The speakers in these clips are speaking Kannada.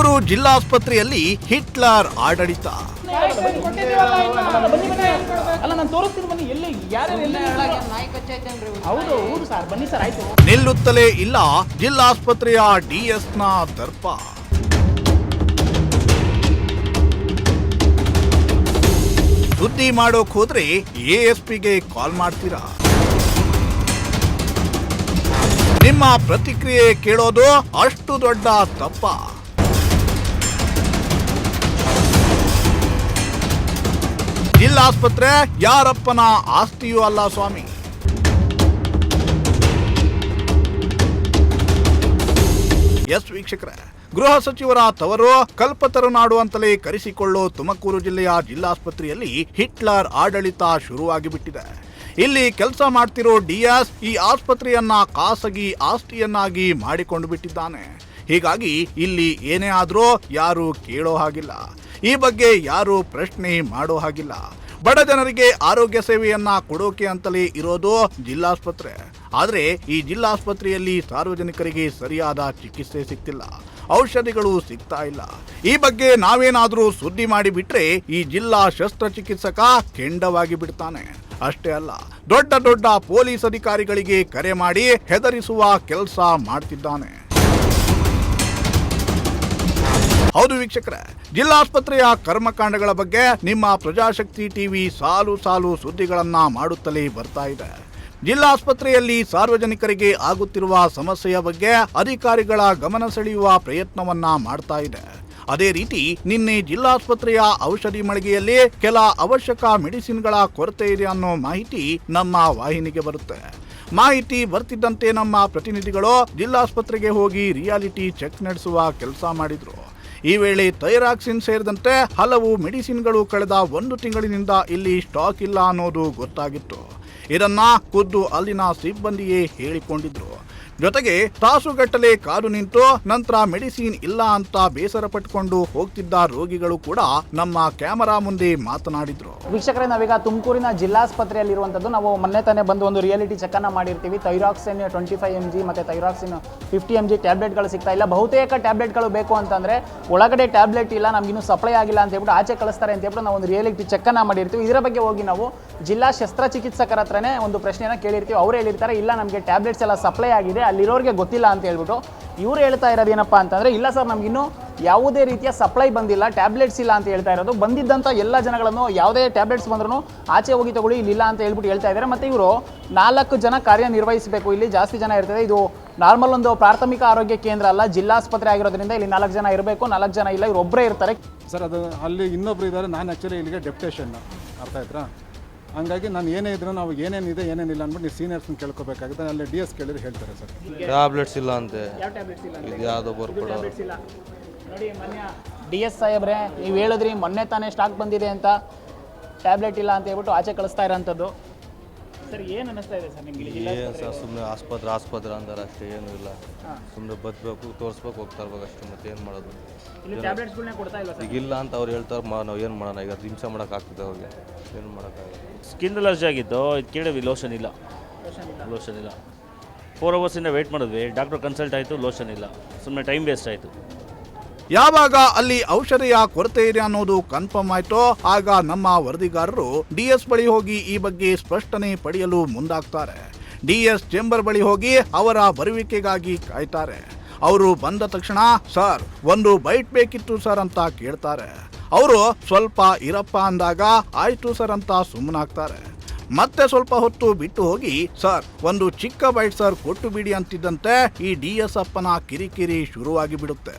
ತುಮಕೂರು ಜಿಲ್ಲಾಸ್ಪತ್ರೆಯಲ್ಲಿ ಹಿಟ್ಲರ್ ಆಡಳಿತ. ನಿಲ್ಲುತ್ತಲೇ ಇಲ್ಲ ಜಿಲ್ಲಾಸ್ಪತ್ರೆಯ ಡಿಎಸ್ನ ದರ್ಪ. ಸುದ್ದಿ ಮಾಡೋಕ್ ಹೋದ್ರೆ ಎಎಸ್ಪಿಗೆ ಕಾಲ್ ಮಾಡ್ತೀರಾ? ನಿಮ್ಮ ಪ್ರತಿಕ್ರಿಯೆ ಕೇಳೋದು ಅಷ್ಟು ದೊಡ್ಡ ತಪ್ಪ. ಜಿಲ್ಲಾಸ್ಪತ್ರೆ, ಯಾರಪ್ಪನ ಆಸ್ತಿಯೂ ಅಲ್ಲ ಸ್ವಾಮಿ. ಎಸ್ ವೀಕ್ಷಕರ, ಗೃಹ ಸಚಿವರ ತವರು ಕಲ್ಪತರು ನಾಡು ಅಂತಲೇ ಕರೆಸಿಕೊಳ್ಳೋ ತುಮಕೂರು ಜಿಲ್ಲೆಯ ಜಿಲ್ಲಾಸ್ಪತ್ರೆಯಲ್ಲಿ ಹಿಟ್ಲರ್ ಆಡಳಿತ ಶುರುವಾಗಿ ಬಿಟ್ಟಿದೆ ಇಲ್ಲಿ ಕೆಲಸ ಮಾಡ್ತಿರೋ ಡಿಎಸ್ ಈ ಆಸ್ಪತ್ರೆಯನ್ನ ಖಾಸಗಿ ಆಸ್ತಿಯನ್ನಾಗಿ ಮಾಡಿಕೊಂಡು ಬಿಟ್ಟಿದ್ದಾನೆ. ಹೀಗಾಗಿ ಇಲ್ಲಿ ಏನೇ ಆದರೂ ಯಾರೂ ಕೇಳೋ ಹಾಗಿಲ್ಲ. ಈ ಬಗ್ಗೆ ಯಾರು ಪ್ರಶ್ನೆ ಮಾಡೋ ಹಾಗಿಲ್ಲ. ಬಡ ಜನರಿಗೆ ಆರೋಗ್ಯ ಸೇವೆಯನ್ನ ಕೊಡೋಕೆ ಅಂತಲೇ ಇರೋದು ಜಿಲ್ಲಾಸ್ಪತ್ರೆ. ಆದ್ರೆ ಈ ಜಿಲ್ಲಾಸ್ಪತ್ರೆಯಲ್ಲಿ ಸಾರ್ವಜನಿಕರಿಗೆ ಸರಿಯಾದ ಚಿಕಿತ್ಸೆ ಸಿಗ್ತಿಲ್ಲ. ಔಷಧಿಗಳು ಸಿಗ್ತಾ ಇಲ್ಲ. ಈ ಬಗ್ಗೆ ನಾವೇನಾದ್ರೂ ಸುದ್ದಿ ಮಾಡಿ ಬಿಟ್ರೆ ಈ ಜಿಲ್ಲಾ ಶಸ್ತ್ರಚಿಕಿತ್ಸಕ ಕೆಂಡವಾಗಿ ಬಿಡ್ತಾನೆ. ಅಷ್ಟೇ ಅಲ್ಲ, ದೊಡ್ಡ ದೊಡ್ಡ ಪೊಲೀಸ್ ಅಧಿಕಾರಿಗಳಿಗೆ ಕರೆ ಮಾಡಿ ಹೆದರಿಸುವ ಕೆಲಸ ಮಾಡ್ತಿದ್ದಾನೆ. ಹೌದು ವೀಕ್ಷಕರ. ಜಿಲ್ಲಾಸ್ಪತ್ರೆಯ ಕರ್ಮಕಾಂಡಗಳ ಬಗ್ಗೆ ನಿಮ್ಮ ಪ್ರಜಾಶಕ್ತಿ ಟಿವಿ ಸಾಲು ಸಾಲು ಸುದ್ದಿಗಳನ್ನ ಮಾಡುತ್ತಲೇ ಬರ್ತಾ ಇದೆ. ಜಿಲ್ಲಾಸ್ಪತ್ರೆಯಲ್ಲಿ ಸಾರ್ವಜನಿಕರಿಗೆ ಆಗುತ್ತಿರುವ ಸಮಸ್ಯೆಯ ಬಗ್ಗೆ ಅಧಿಕಾರಿಗಳ ಗಮನ ಸೆಳೆಯುವ ಪ್ರಯತ್ನವನ್ನ ಮಾಡ್ತಾ ಇದೆ. ಅದೇ ರೀತಿ ನಿನ್ನೆ ಜಿಲ್ಲಾಸ್ಪತ್ರೆಯ ಔಷಧಿ ಮಳಿಗೆಯಲ್ಲಿ ಕೆಲ ಅವಶ್ಯಕ ಮೆಡಿಸಿನ್ಗಳ ಕೊರತೆ ಇದೆ ಅನ್ನೋ ಮಾಹಿತಿ ನಮ್ಮ ವಾಹಿನಿಗೆ ಬರುತ್ತೆ. ಮಾಹಿತಿ ಬರ್ತಿದ್ದಂತೆ ನಮ್ಮ ಪ್ರತಿನಿಧಿಗಳು ಜಿಲ್ಲಾಸ್ಪತ್ರೆಗೆ ಹೋಗಿ ರಿಯಾಲಿಟಿ ಚೆಕ್ ನಡೆಸುವ ಕೆಲಸ ಮಾಡಿದ್ರು. ಈ ವೇಳೆ ಥೈರಾಕ್ಸಿನ್ ಸೇರಿದಂತೆ ಹಲವು ಮೆಡಿಸಿನ್ಗಳು ಕಳೆದ ಒಂದು ತಿಂಗಳಿನಿಂದ ಇಲ್ಲಿ ಸ್ಟಾಕ್ ಇಲ್ಲ ಅನ್ನೋದು ಗೊತ್ತಾಗಿತ್ತು. ಇದನ್ನ ಖುದ್ದು ಅಲ್ಲಿನ ಸಿಬ್ಬಂದಿಯೇ ಹೇಳಿಕೊಂಡಿದ್ರು. ಜೊತೆಗೆ ತಾಸುಗಟ್ಟಲೆ ಕಾದು ನಿಂತು ನಂತರ ಮೆಡಿಸಿನ್ ಇಲ್ಲ ಅಂತ ಬೇಸರ ಪಟ್ಕೊಂಡು ಹೋಗ್ತಿದ್ದ ರೋಗಿಗಳು ಕೂಡ ನಮ್ಮ ಕ್ಯಾಮರಾ ಮುಂದೆ ಮಾತನಾಡಿದ್ರು. ವೀಕ್ಷಕರೇ, ನಾವೀಗ ತುಮಕೂರಿನ ಜಿಲ್ಲಾಸ್ಪತ್ರೆಯಲ್ಲಿ ಇರುವಂತದ್ದು ನಾವು ಮೊನ್ನೆ ತಾನೇ ಬಂದು ಒಂದು ರಿಯಾಲಿಟಿ ಚೆಕ್ಕನ್ನು ಮಾಡಿರ್ತೀವಿ. Thyroxine twenty five M G ಮತ್ತೆ ಥೈರಾಕ್ಸಿನ್ ಫಿಫ್ಟಿ ಎಂ ಜಿ ಟ್ಯಾಬ್ಲೆಟ್ಗಳು ಸಿಗ್ತಾ ಇಲ್ಲ. ಬಹುತೇಕ ಟ್ಯಾಬ್ಲೆಟ್ಗಳು ಬೇಕು ಅಂತಂದ್ರೆ ಒಳಗಡೆ ಟ್ಯಾಬ್ಲೆಟ್ ಇಲ್ಲ ನಮಗಿನ್ನೂ ಸಪ್ಲೈ ಆಗಿಲ್ಲ ಅಂತ ಹೇಳ್ಬಿಟ್ಟು ಆಚೆ ಕಳಿಸ್ತಾರೆ ಅಂತ ಹೇಳ್ಬಿಟ್ಟು ನಾವು ಒಂದು ರಿಯಾಲಿಟಿ ಚೆಕ್ಕನ್ನು ಮಾಡಿರ್ತೀವಿ. ಇದರ ಬಗ್ಗೆ ಹೋಗಿ ನಾವು ಜಿಲ್ಲಾ ಶಸ್ತ್ರಚಿಕಿತ್ಸಕರ ಹತ್ರನೇ ಒಂದು ಪ್ರಶ್ನೆಯನ್ನು ಕೇಳಿರ್ತೀವಿ. ಅವ್ರು ಹೇಳಿರ್ತಾರೆ, ಇಲ್ಲ, ನಮಗೆ ಟ್ಯಾಬ್ಲೆಟ್ಸ್ ಎಲ್ಲ ಸಪ್ಲೈ ಆಗಿದೆ. ಅಲ್ಲಿರೋರಿಗೆ ಗೊತ್ತಿಲ್ಲ ಅಂತ ಹೇಳ್ಬಿಟ್ಟು ಇವ್ರು ಹೇಳ್ತಾ ಇರೋದು ಏನಪ್ಪ ಅಂತಂದರೆ, ಇಲ್ಲ ಸರ್ ನಮಗಿನ್ನೂ ಯಾವುದೇ ರೀತಿಯ ಸಪ್ಲೈ ಬಂದಿಲ್ಲ ಟ್ಯಾಬ್ಲೆಟ್ಸ್ ಇಲ್ಲ ಅಂತ ಹೇಳ್ತಾ ಇರೋದು. ಬಂದಿದ್ದಂಥ ಎಲ್ಲ ಜನಗಳನ್ನು ಯಾವುದೇ ಟ್ಯಾಬ್ಲೆಟ್ಸ್ ಬಂದ್ರೂ ಆಚೆ ಹೋಗಿ ತಗೊಳ್ಳಿ ಇಲ್ಲಿಲ್ಲ ಅಂತ ಹೇಳ್ಬಿಟ್ಟು ಹೇಳ್ತಾ ಇದ್ದಾರೆ. ಮತ್ತು ಇವರು ನಾಲ್ಕು ಜನ ಕಾರ್ಯನಿರ್ವಹಿಸಬೇಕು. ಇಲ್ಲಿ ಜಾಸ್ತಿ ಜನ ಇರ್ತದೆ. ಇದು ನಾರ್ಮಲ್ ಒಂದು ಪ್ರಾಥಮಿಕ ಆರೋಗ್ಯ ಕೇಂದ್ರ ಅಲ್ಲ, ಜಿಲ್ಲಾಸ್ಪತ್ರೆ ಆಗಿರೋದ್ರಿಂದ ಇಲ್ಲಿ ನಾಲ್ಕು ಜನ ಇರಬೇಕು, ನಾಲ್ಕು ಜನ ಇಲ್ಲ, ಇವ್ರು ಒಬ್ಬರೇ ಇರ್ತಾರೆ. ಸರ್, ಅದು ಅಲ್ಲಿ ಇನ್ನೊಬ್ರು ಇದ್ದಾರೆ. ನಾನು ಆ್ಯಕ್ಚುಲಿ ಇಲ್ಲಿಗೆ ಡೆಪ್ಟೇಷನ್ ಅರ್ಥ ಆಯ್ತಾ? ಹಂಗಾಗಿ ನಾನು ಏನೇ ಇದ್ರು ನಾವು ಏನೇನಿದೆ ಏನೇನಿಲ್ಲ ಅಂದ್ಬಿಟ್ಟು ನೀವು ಸೀನಿಯರ್ಸ್ನ ಕೇಳ್ಕೋಬೇಕಾಗುತ್ತೆ ಅಲ್ಲಿ ಡಿ ಎಸ್ ಕೇಳಿದ್ರೆ ಹೇಳ್ತಾರೆ ಸರ್. ಟ್ಯಾಬ್ಲೆಟ್ಸ್ ಇಲ್ಲ ಅಂತೆ. ಯಾವ ಟ್ಯಾಬ್ಲೆಟ್ಸ್ ಇಲ್ಲ ಇದು ಯಾವುದೋ ಬರ್ಕೊಡೋರು ಟ್ಯಾಬ್ಲೆಟ್ಸ್ ಇಲ್ಲ. ನೋಡಿ ಮೊನ್ನೆ ಡಿ ಎಸ್ ಸಾಹೇಬ್ರೆ ನೀವು ಹೇಳಿದ್ರಿ ಮೊನ್ನೆ ತಾನೇ ಸ್ಟಾಕ್ ಬಂದಿದೆ ಅಂತ. ಟ್ಯಾಬ್ಲೆಟ್ ಇಲ್ಲ ಅಂತ ಹೇಳ್ಬಿಟ್ಟು ಆಚೆ ಕಳಿಸ್ತಾ ಇರೋಂಥದ್ದು. ಸರ್ ಏನು ಅನ್ನಿಸ್ತಾ ಇದೆ ಸರ್ ನಿಮಗೆ ಇಲ್ಲಿ ಏನು ಸರ್ ಸುಮ್ಮನೆ ಆಸ್ಪತ್ರೆ ಆಸ್ಪತ್ರೆ ಅಂತಾರೆ ಅಷ್ಟೇ ಏನೂ ಇಲ್ಲ. ಸುಮ್ಮನೆ ಬದುಕಬೇಕು ತೋರಿಸ್ಬೇಕು ಹೋಗ್ತಾ ಇರ್ಬೇಕು ಅಷ್ಟೇ ಮತ್ತೆ ಏನು ಮಾಡೋದು? ಇಲ್ಲಿ ಟ್ಯಾಬ್ಲೆಟ್ಸ್ಗಳನ್ನ ಕೊಡ್ತಾ ಇಲ್ಲ ಸರ್? ಈಗ ಇಲ್ಲ ಅಂತ ಅವ್ರು ಹೇಳ್ತಾರೆ ಮಾ ನಾವು ಏನು ಮಾಡೋಣ? ಈಗ ಹಿಂಸೆ ಮಾಡೋಕ್ಕಾಗ್ತದೆ ಅವ್ರಿಗೆ. ಏನು ಮಾಡೋಕ್ಕಾಗಲ್ಲ ಸ್ಕಿನ್ ಅಲರ್ಜಿ ಆಗಿತ್ತು ಇದು ಕೇಳಿದ್ವಿ ಲೋಷನ್ ಇಲ್ಲ. ಲೋಷನ್ ಇಲ್ಲ. ಫೋರ್ ಅವರ್ಸಿಂದ ವೆಯ್ಟ್ ಮಾಡಿದ್ವಿ ಡಾಕ್ಟರ್ ಕನ್ಸಲ್ಟ್ ಆಯಿತು ಲೋಷನ್ ಇಲ್ಲ. ಸುಮ್ಮನೆ ಟೈಮ್ ವೇಸ್ಟ್ ಆಯಿತು. ಯಾವಾಗ ಅಲ್ಲಿ ಔಷಧಿಯ ಕೊರತೆ ಇದೆ ಅನ್ನೋದು ಕನ್ಫರ್ಮ್ ಆಯ್ತೋ, ಆಗ ನಮ್ಮ ವರದಿಗಾರರು ಡಿಎಸ್ ಬಳಿ ಹೋಗಿ ಈ ಬಗ್ಗೆ ಸ್ಪಷ್ಟನೆ ಪಡೆಯಲು ಮುಂದಾಗ್ತಾರೆ. ಡಿಎಸ್ ಚೇಂಬರ್ ಬಳಿ ಹೋಗಿ ಅವರ ಬರುವಿಕೆಗಾಗಿ ಕಾಯ್ತಾರೆ. ಅವರು ಬಂದ ತಕ್ಷಣ, ಸರ್, ಒಂದು ಬೈಟ್ ಬೇಕಿತ್ತು ಸರ್ ಅಂತ ಕೇಳ್ತಾರೆ. ಅವರು, ಸ್ವಲ್ಪ ಇರಪ್ಪ ಅಂದಾಗ, ಆಯ್ತು ಸರ್ ಅಂತ ಸುಮ್ಮನಾಗ್ತಾರೆ. ಮತ್ತೆ ಸ್ವಲ್ಪ ಹೊತ್ತು ಬಿಟ್ಟು ಹೋಗಿ, ಸರ್, ಒಂದು ಚಿಕ್ಕ ಬೈಟ್ ಸರ್, ಕೊಟ್ಟು ಬಿಡಿ ಅಂತಿದ್ದಂತೆ ಈ ಡಿ ಎಸ್ ಅಪ್ಪನ ಕಿರಿಕಿರಿ ಶುರುವಾಗಿ ಬಿಡುತ್ತೆ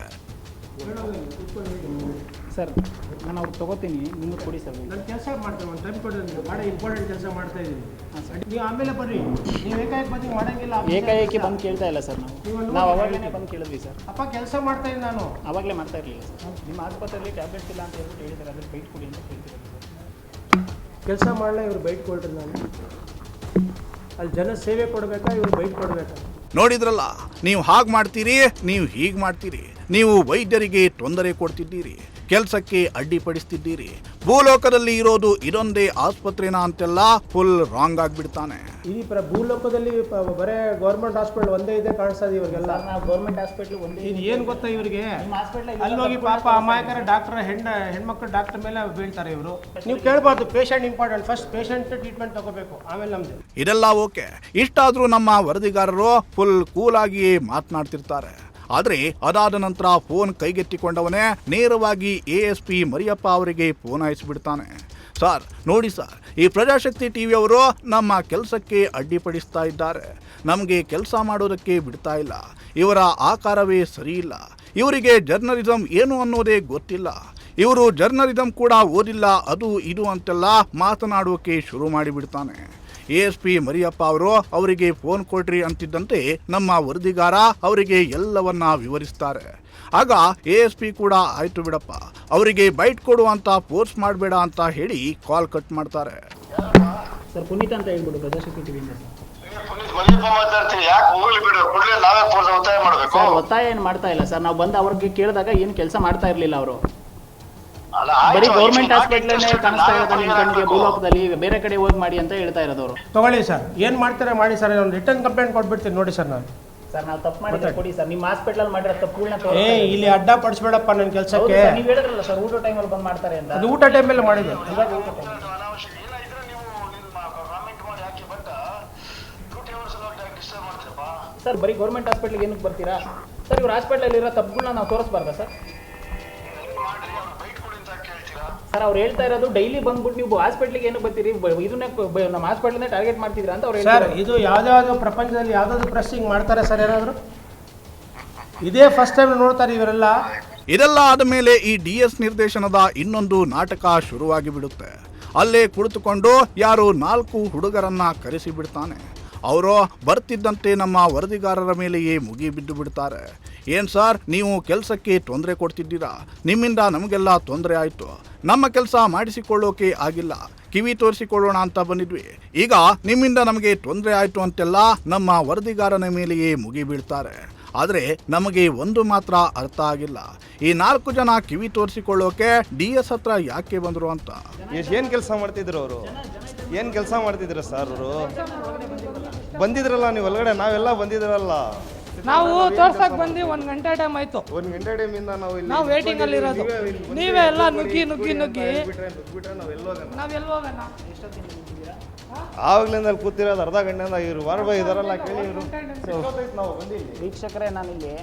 ಸರ್ ನಾನು ಅವ್ರು ತಗೋತೀನಿ ನಿಮಗೆ ಕೊಡಿ ಸರ್. ನಾನು ಕೆಲಸ ಮಾಡ್ತೇನೆ ಒಂದು ಟೈಮ್ ಕೊಡಿ ಭಾಳ ಇಂಪಾರ್ಟೆಂಟ್ ಕೆಲಸ ಮಾಡ್ತಾ ಇದ್ದೀನಿ. ನೀವು ಆಮೇಲೆ ಬರ್ರಿ. ನೀವು ಏಕಾಏಕಿ ಬಂದು ಮಾಡಂಗಿಲ್ಲ ಏಕಾಏಕಿ ಬಂದು ಕೇಳ್ತಾ ಇಲ್ಲ ಸರ್ ನಾವು. ನಾವು ಅವಾಗಲೇ ಬಂದು ಕೇಳಿದ್ವಿ ಸರ್. ಅಪ್ಪ ಕೆಲಸ ಮಾಡ್ತಾ ಇದ್ದೀನಿ ನಾನು. ಅವಾಗಲೇ ಮಾಡ್ತಾ ಇರಲಿಲ್ಲ ಸರ್. ನಿಮ್ಮ ಆಸ್ಪತ್ರೆಯಲ್ಲಿ ಟ್ಯಾಬ್ಲೆಟ್ಸ್ ಇಲ್ಲ ಅಂತ ಹೇಳ್ಬಿಟ್ಟು ಹೇಳಿದ್ದಾರೆ ಅದಕ್ಕೆ ಬೈಟ್ ಕೊಡಿ ಅಂತ ಕೇಳ್ತಿರೋದು ಕೆಲಸ ಮಾಡಲೇ ಇವ್ರು ಬೈಟ್ ಕೊಡ್ರಿ ನಾನು. ಅಲ್ಲಿ ಜನ ಸೇವೆ ಕೊಡಬೇಕಾ ಇವ್ರು ಬೈಟ್ ಕೊಡಬೇಕಾ? ನೋಡಿದ್ರಲ್ಲ ನೀವು ಹಾಗೆ ಮಾಡ್ತೀರಿ ನೀವು ಹೀಗೆ ಮಾಡ್ತೀರಿ ನೀವು ವೈದ್ಯರಿಗೆ ತೊಂದರೆ ಕೊಡ್ತಿದ್ದೀರಿ. ಕೆಲಸಕ್ಕೆ ಅಡ್ಡಿಪಡಿಸ್ತಿದ್ದೀರಿ. ಭೂಲೋಕದಲ್ಲಿ ಇರೋದು ಇದೊಂದೇ ಆಸ್ಪತ್ರೆನಾ ಅಂತೆಲ್ಲ ಫುಲ್ ರಾಂಗ್ ಆಗ್ಬಿಡ್ತಾನೆ. ಈ ಪ್ರ ಭೂಲೋಕದಲ್ಲಿ ಪ- ಬರೇ ಗೌರ್ಮೆಂಟ್ ಹಾಸ್ಪಿಟಲ್ ಒಂದೇ ಇದೆ ಕಾಣಿಸ್ತಾ ಇದೆ ಇವ್ರಿಗೆಲ್ಲ. ನಾವು ಗೌರ್ಮೆಂಟ್ ಹಾಸ್ಪಿಟ್ಲ್ ಒಂದೇ ಇದು. ಏನು ಗೊತ್ತಾ ಇವರಿಗೆ? ಅಲ್ಲಿ ಹೋಗಿ ಪಾಪ ಅಮಾಯಕರ ಡಾಕ್ಟರ್ ಹೆಣ್ಣ ಹೆಣ್ಮಕ್ಳು ಡಾಕ್ಟರ್ ಮೇಲೆ ಬೀಳ್ತಾರೆ ಇವರು. ನೀವು ಕೇಳ್ಬಾರ್ದು patient important first patient treatment ತಗೋಬೇಕು ಆಮೇಲೆ ನಮ್ದು. ಇದೆಲ್ಲ ಓಕೆ. ಇಷ್ಟಾದರೂ ನಮ್ಮ ವರದಿಗಾರರು ಫುಲ್ ಕೂಲಾಗಿಯೇ ಮಾತನಾಡ್ತಿರ್ತಾರೆ. ಆದರೆ ಅದಾದ ನಂತರ ಫೋನ್ ಕೈಗೆತ್ತಿಕೊಂಡವನೇ ನೇರವಾಗಿ ಎ ಎಸ್ ಪಿ ಮರಿಯಪ್ಪ ಅವರಿಗೆ ಫೋನ್ ಹಾಯಿಸಿಬಿಡ್ತಾನೆ. ಸರ್, ನೋಡಿ ಸರ್, ಈ ಪ್ರಜಾಶಕ್ತಿ ಟಿವಿಯವರು ನಮ್ಮ ಕೆಲಸಕ್ಕೆ ಅಡ್ಡಿಪಡಿಸ್ತಾ ಇದ್ದಾರೆ. ನಮಗೆ ಕೆಲಸ ಮಾಡೋದಕ್ಕೆ ಬಿಡ್ತಾ ಇಲ್ಲ. ಇವರ ಆಕಾರವೇ ಸರಿ ಇಲ್ಲ. ಇವರಿಗೆ ಜರ್ನಲಿಸಂ ಏನು ಅನ್ನೋದೇ ಗೊತ್ತಿಲ್ಲ. ಇವರು ಜರ್ನಲಿಸಂ ಕೂಡ ಓದಿಲ್ಲ, ಅದು ಇದು ಅಂತೆಲ್ಲ ಮಾತನಾಡೋಕೆ ಶುರು ಮಾಡಿಬಿಡ್ತಾನೆ. ಎ ಎಸ್ ಪಿ ಮರಿಯಪ್ಪ ಅವರು ಅವರಿಗೆ ಫೋನ್ ಕೊಡ್ರಿ ಅಂತಿದ್ದಂತೆ ನಮ್ಮ ವರದಿಗಾರ ಅವರಿಗೆ ಎಲ್ಲವನ್ನ ವಿವರಿಸ್ತಾರೆ. ಆಗ ಎಎಸ್ಪಿ ಎಸ್ ಪಿ ಕೂಡ ಆಯ್ತು ಬಿಡಪ್ಪ ಅವರಿಗೆ ಬೈಟ್ ಕೊಡುವಂತ ಫೋರ್ಸ್ ಮಾಡಬೇಡ ಅಂತ ಹೇಳಿ ಕಾಲ್ ಕಟ್ ಮಾಡ್ತಾರೆ. ಸರ್ ಪುನೀತ್ ಅಂತ ಹೇಳ್ಬಿಡು ಪ್ರಜಾಶಕ್ತಿ ಟಿವಿಯಿಂದ. ಪುನೀತ್ ಮಲ್ಲಿಪ್ಪ ಮಾತಾಡ್ತೀವಿ ಯಾಕೆ ಹೋಗ್ಲಿ ಬಿಡು ಕೂಡಲೇ ನಾವೇ ಫೋರ್ಸ್ ಒತ್ತಾಯ ಏನ್ ಒತ್ತಾಯ ಏನು ಮಾಡ್ತಾ ಇಲ್ಲ? ಸರ್ ನಾವು ಬಂದು ಅವ್ರಿಗೆ ಕೇಳಿದಾಗ ಏನು ಕೆಲಸ ಮಾಡ್ತಾ ಇರಲಿಲ್ಲ ಅವರು. ಬರೀ ಗೌರ್ಮೆಂಟ್ ಈಗ ಹಾಸ್ಪಿಟ್ಲೇ ನಾವೇ ಕಾಣಿಸ್ತಾ ಇರೋದು ನಿಮ್ಮ ಕಣ್ಣಿಗೆ. ಭೂಲೋಕದಲ್ಲಿ. ಬೇರೆ ಕಡೆ ಹೋಗಿ ಮಾಡಿ ಅಂತ ಹೇಳ್ತಾ ಇರೋದು ಅವರು. ತಗೊಳ್ಳಿ ಸರ್. ಏನು ಮಾಡ್ತಾರೆ ಮಾಡಿ ಸರ್ ಒಂದು ರಿಟರ್ನ್ ಕಂಪ್ಲೇಂಟ್ ಕೊಟ್ಬಿಡ್ತೀನಿ ನೋಡಿ ಸರ್ ನಾನು. ಸರ್ ನಾವು ತಪ್ಪು ಮಾಡಿದ್ರೆ ಕೊಡಿ ಸರ್. ನಿಮ್ಮ ಹಾಸ್ಪಿಟಲ್ ಮಾಡಿರೋ ತಪ್ಪುಗಳನ್ನ ಏ ಇಲ್ಲಿ ಅಡ್ಡ ಪಡಿಸ್ಬೇಡಪ್ಪ ನನ್ನ ಕೆಲಸಕ್ಕೆ. ನೀವು ಹೇಳಿದ್ರಲ್ಲ ಸರ್ ಊಟ ಟೈಮಲ್ಲಿ ಬಂದು ಮಾಡ್ತಾರೆ ಅಂತ. ಅದು ಊಟ ಟೈಮಲ್ಲಿ ಮಾಡಿದೆ. ಇವಾಗ ಊಟ time. ಅನಾವಶ್ಯಕ. ಇಲ್ಲ ಇದ್ರೆ ನೀವು ನಿಮ್ಮ ಕಾಮೆಂಟ್ ಮಾಡಿ ಹಾಕಿ ಬಟ್ ಡ್ಯೂಟಿ ಅವರ್ಸ್ ಎಲ್ಲ ಡಿಸ್ಟರ್ಬ್ ಮಾಡ್ತೀರಪ್ಪ. ಸರ್ ಬರೀ ಗೌರ್ಮೆಂಟ್ ಹಾಸ್ಪಿಟ್ಲಿಗೆ ಏನಕ್ಕೆ ಬರ್ತೀರಾ? ಸರ್ ಇವ್ರ ಹಾಸ್ಪಿಟ್ಲಲ್ಲಿ ಇರೋ ತಪ್ಪುಗಳನ್ನ ನಾವು ತೋರಿಸ್ಬಾರ್ದಾ ಸರ್? ಸರ್ ಅವ್ರು ಹೇಳ್ತಾ ಇರೋದು ಡೈಲಿ ಬಂದ್ಬಿಟ್ಟು ನೀವು ಹಾಸ್ಪಿಟ್ಲಿಗೆ ಏನು ಬರ್ತೀರಿ? ಇದನ್ನೇ ನಮ್ಮ ಹಾಸ್ಪಿಟ್ಲನ್ನೇ ಟಾರ್ಗೆಟ್ ಮಾಡ್ತಿದ್ದೀರಾ ಅಂತ ಅವ್ರು ಸರ್ ಇದು ಯಾವ್ದಾದ್ರು ಪ್ರಪಂಚದಲ್ಲಿ ಯಾವ್ದಾದ್ರು ಪ್ರೆಸ್ಸಿಂಗ್ ಮಾಡ್ತಾರೆ ಸರ್ ಏನಾದರೂ ಇದೇ ಫಸ್ಟ್ ಟೈಮ್ ನೋಡ್ತಾರೆ ಇವರೆಲ್ಲ. ಇದೆಲ್ಲ ಆದ ಮೇಲೆ ಈ ಡಿ ಎಸ್ ನಿರ್ದೇಶನದ ಇನ್ನೊಂದು ನಾಟಕ ಶುರುವಾಗಿ ಬಿಡುತ್ತೆ ಅಲ್ಲೇ ಕುಳಿತುಕೊಂಡು ಯಾರು ನಾಲ್ಕು ಹುಡುಗರನ್ನ ಕರೆಸಿ ಬಿಡ್ತಾನೆ ಅವರು ಬರ್ತಿದ್ದಂತೆ ನಮ್ಮ ವರದಿಗಾರರ ಮೇಲೆಯೇ ಮುಗಿ ಬಿದ್ದು ಬಿಡ್ತಾರೆ. ಏನು ಸರ್, ನೀವು ಕೆಲಸಕ್ಕೆ ತೊಂದರೆ ಕೊಡ್ತಿದ್ದೀರಾ? ನಿಮ್ಮಿಂದ ನಮಗೆಲ್ಲ ತೊಂದರೆ ಆಯಿತು. ನಮ್ಮ ಕೆಲಸ ಮಾಡಿಸಿಕೊಳ್ಳೋಕೆ ಆಗಿಲ್ಲ. ಕಿವಿ ತೋರಿಸಿಕೊಳ್ಳೋಣ ಅಂತ ಬಂದಿದ್ವಿ. ಈಗ ನಿಮ್ಮಿಂದ ನಮಗೆ ತೊಂದರೆ ಆಯಿತು ಅಂತೆಲ್ಲ ನಮ್ಮ ವರದಿಗಾರನ ಮೇಲೆಯೇ ಮುಗಿ ಬೀಳ್ತಾರೆ. ಆದರೆ ನಮಗೆ ಒಂದು ಮಾತ್ರ ಅರ್ಥ ಆಗಿಲ್ಲ. ಈ ನಾಲ್ಕು ಜನ ಕಿವಿ ತೋರಿಸಿಕೊಳ್ಳೋಕೆ ಡಿ ಎಸ್ ಹತ್ರ ಯಾಕೆ ಬಂದರು ಅಂತ. ಏನು ಕೆಲಸ ಮಾಡ್ತಿದ್ರು ಅವರು? ಏನು ಕೆಲಸ ಮಾಡ್ತಿದ್ರು ಸರ್ ಅವರು? ಬಂದಿದ್ರಲ್ಲ ನೀವು ಒಳಗಡೆ? ನಾವೆಲ್ಲ ಬಂದಿದ್ರಲ್ಲ. ನಾವು ತೋರ್ಸಕ್ ಬಂದು ಒಂದ್ ಗಂಟೆ ಟೈಮ್ ಆಯ್ತು. ಒಂದ್ ಗಂಟೆ ಟೈಮ್ ಇಂದ ನಾವು ಇಲ್ಲಿ ನಾವು ವೇಟಿಂಗ್ ಅಲ್ಲಿ ಇರೋದು. ನೀವೇ ಎಲ್ಲ ನುಗ್ಗಿ ನುಗ್ಗಿ ನುಗ್ಗಿ. ಬಿಟ್ರೆ ನಾವು ಎಲ್ಲೋಗೋಣ ನಾವ್ ಎಲ್ಲಿ ಹೋಗೋಣ? ಆವಾಗ್ಲಿಂದ ಅಲ್ಲಿ ಕೂತಿರೋದು ಅರ್ಧ ಗಂಟೆಯಿಂದ ಇವ್ರು ವಾರ ಬೈ ಇದಾರಲ್ಲ ಕೇಳಿ ಇವರು. ವೀಕ್ಷಕರೇ ನಾನಿಲ್ಲಿ.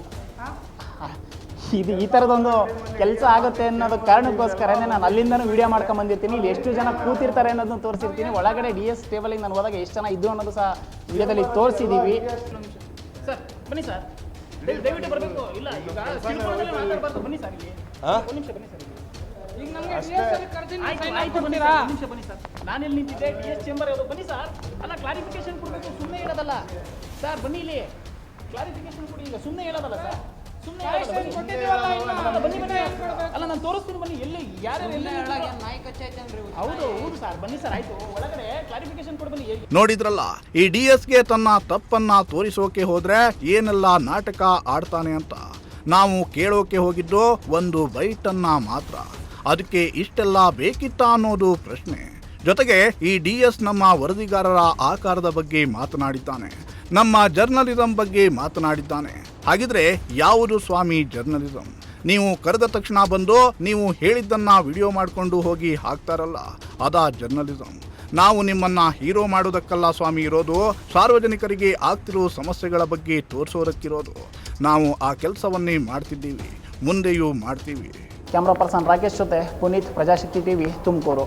ಇದು ಈ ಥರದೊಂದು ಕೆಲಸ ಆಗುತ್ತೆ ಅನ್ನೋದು ಕಾರಣಕ್ಕೋಸ್ಕರನೇ ನಾನು ಅಲ್ಲಿಂದನೂ ವಿಡಿಯೋ ಮಾಡ್ಕೊಂಡು ಬಂದಿರ್ತೀನಿ ಇಲ್ಲಿ ಎಷ್ಟು ಜನ ಕೂತಿರ್ತಾರೆ ಅನ್ನೋದನ್ನು ತೋರಿಸಿರ್ತೀನಿ. ಒಳಗಡೆ ಡಿ ಎಸ್ ಟೇಬಲಿಗೆ ನಾನು ಹೋದಾಗ ಎಷ್ಟು ಜನ ಇದ್ದು ಅನ್ನೋದು ಸಹ ವಿಡಿಯೋದಲ್ಲಿ ತೋರಿಸಿದ್ದೀವಿ ಸರ್ ಬನ್ನಿ ಸರ್. ದಯವಿಟ್ಟು ಬರಬೇಕು. ಇಲ್ಲ ಈಗ ತಿಳ್ಕೊಂಡ್ಮೇಲೆ ಬನ್ನಿ ಸರ್ ಇಲ್ಲಿ ಒಂದು ನಿಮಿಷ ಬನ್ನಿ ಸರ್ ಈಗ ನಮ್ಗೆ ಬನ್ನಿ ಸರ್ ಒಂದು ನಿಮಿಷ ಬನ್ನಿ ಸರ್. ನಾನು ಎಲ್ಲಿ ನಿಂತಿದ್ದೆ ಡಿ ಎಸ್ ಚೇಂಬರ್ ಯಾವುದು ಬನ್ನಿ ಸರ್. ಅಲ್ಲ ಕ್ಲಾರಿಫಿಕೇಶನ್ ಕೊಡಬೇಕು. ಸುಮ್ಮನೆ ಹೇಳೋದಲ್ಲ. ಸರ್ ಬನ್ನಿ ಇಲ್ಲಿ. ಕ್ಲಾರಿಫಿಕೇಶನ್ ಕೊಡಿ. ಈಗ ಸುಮ್ಮನೆ ಹೇಳೋದಲ್ಲ ಸರ್. ಅಲ್ಲ ನಾನು ತೋರಿಸ್ತೀನಿ ಬನ್ನಿ. ಎಲ್ಲಿ ಯಾರು ಹೌದು ಹೌದು ಸರ್ ಬನ್ನಿ ಸರ್ ಆಯ್ತು. ಒಳಗಡೆ ಕ್ಲಾರಿಫಿಕೇಶನ್ ಕೊಡಿ ಬನ್ನಿ. ನೋಡಿದ್ರಲ್ಲ ಈ ಡಿ ಎಸ್ಗೆ ತನ್ನ ತಪ್ಪನ್ನ ತೋರಿಸೋಕೆ ಹೋದ್ರೆ ಏನೆಲ್ಲ ನಾಟಕ ಆಡ್ತಾನೆ ಅಂತ. ನಾವು ಕೇಳೋಕೆ ಹೋಗಿದ್ದು ಒಂದು ಬೈಟನ್ನ ಮಾತ್ರ. ಅದಕ್ಕೆ ಇಷ್ಟೆಲ್ಲ ಬೇಕಿತ್ತ ಅನ್ನೋದು ಪ್ರಶ್ನೆ. ಜೊತೆಗೆ ಈ ಡಿ ಎಸ್ ನಮ್ಮ ವರದಿಗಾರರ ಆಕಾರದ ಬಗ್ಗೆ ಮಾತನಾಡಿದ್ದಾನೆ. ನಮ್ಮ ಜರ್ನಲಿಸಂ ಬಗ್ಗೆ ಮಾತನಾಡಿದ್ದಾನೆ. ಹಾಗಿದ್ರೆ ಯಾವುದು ಸ್ವಾಮಿ ಜರ್ನಲಿಸಂ? ನೀವು ಕರೆದ ತಕ್ಷಣ ಬಂದು ನೀವು ಹೇಳಿದ್ದನ್ನ ವಿಡಿಯೋ ಮಾಡಿಕೊಂಡು ಹೋಗಿ ಹಾಕ್ತಾರಲ್ಲ, ಅದಾ ಜರ್ನಲಿಸಂ. ನಾವು ನಿಮ್ಮನ್ನ ಹೀರೋ ಮಾಡೋದಕ್ಕಲ್ಲ ಸ್ವಾಮಿ ಇರೋದು, ಸಾರ್ವಜನಿಕರಿಗೆ ಆಗ್ತಿರೋ ಸಮಸ್ಯೆಗಳ ಬಗ್ಗೆ ತೋರಿಸೋದಕ್ಕಿರೋದು. ನಾವು ಆ ಕೆಲಸವನ್ನೇ ಮಾಡ್ತಿದ್ದೀವಿ, ಮುಂದೆಯೂ ಮಾಡ್ತೀವಿ. ಕ್ಯಾಮ್ರಾ ಪರ್ಸನ್ ರಾಕೇಶ್ ಜೊತೆ ಪುನೀತ್ ಪ್ರಜಾಶಕ್ತಿ ಟಿವಿ ತುಮಕೂರು.